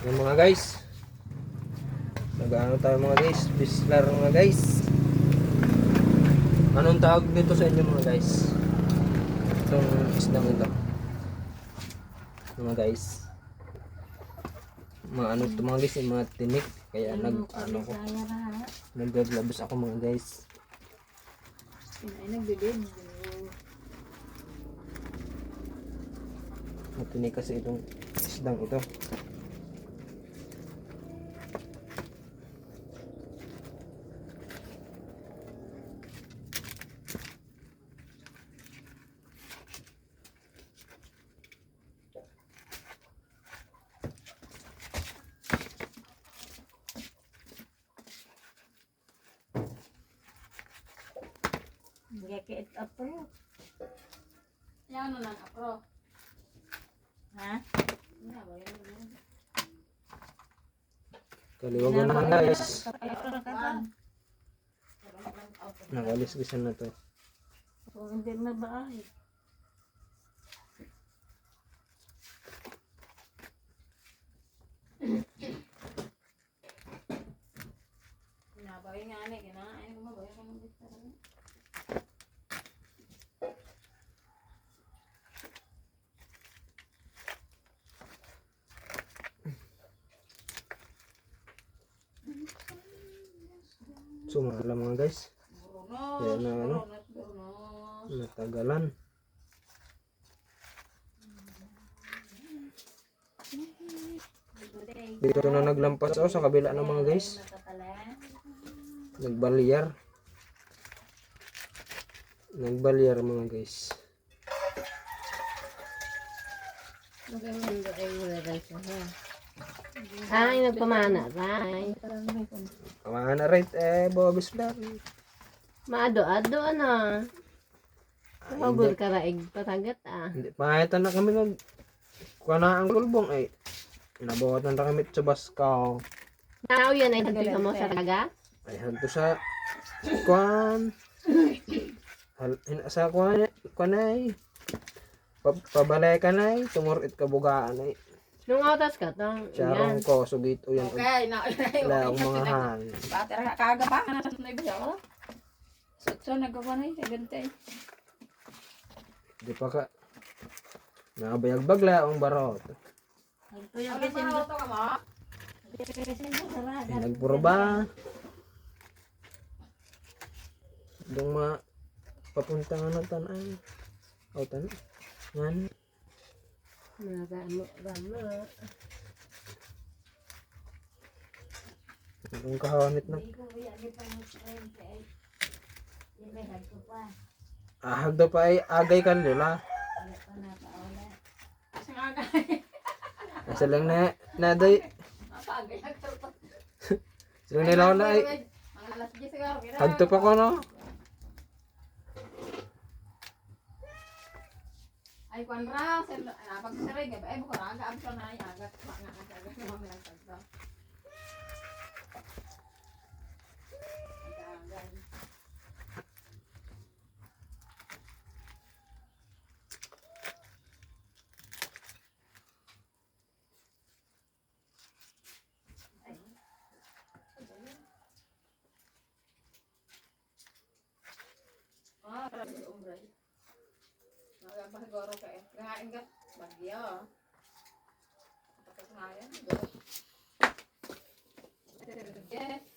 Yung mga guys. Nag-ano tayo mga guys. Bislar mga guys. Anong tawag dito sa inyo mga guys? Itong isdang ito. Mga guys. Mga ano ito mga guys, yung mga tinik. Kaya nag ano ko, naggaglabos ako mga guys. Ay, nagbibig. Matinik kasi itong isdang ito. Gekit apro. Yan ano lang apro. Ha? Kaliwagan na guys. Ba? Nakalisgisan na to. So, hindi na ba ay? Nabawin nga ni, kinain ko mabayan ka ng bista. Sumala mga guys. Yan na, ano? Natagalan. Dito na naglampas ako sa kabila ng mga guys. Nagbalyar. Nagbalyar mga guys. Maganda kayo wala guys. Ay, nagpamana. Ay. Kamaan na right eh, Bobis Vlog. Maado-ado ano. Pagul ka raig patagat ah. Hindi, pahitan na kami nag... Kuha na ang kulbong eh. Nabuhatan na kami sa Baskaw. Now yan ay nagtulog mo sa taga. Ay, hanto sa... Kuan. Hal, sa kuan, kuan ay. Pa, pabalay ka na eh. Tumurit ka bugaan eh. Nung oras ka Charong yan. ko, sugito yan. Okay, na Wala akong mga hangin. Bater ka kaga pa kana sa tunay ba ko? So, so nagkawa na yung gante. Di pa ka. Nakabayag bagla ang barot. Yung Ano kasi ka mo? Ay, nagpuro ba? Dong ma papunta nga na tanay. O tan. Yan. Mga gamo. Ang kahawanit na. Ahag daw pa ay agay kan nila. Kasi nga ka. Asa lang na naday. Napagay nagtarpat. Sila nila ay. 10 siguro. kira. Hagto pa ko no. Ay kwan ra, sen napag saray ga ay buko ra ga abso na ay agat pa nga nga agat mo mga tagsa. Ah, grabe Nagabahagoro ka eh. Kahain ka. Bagyo. Tapos nga yan. Yes.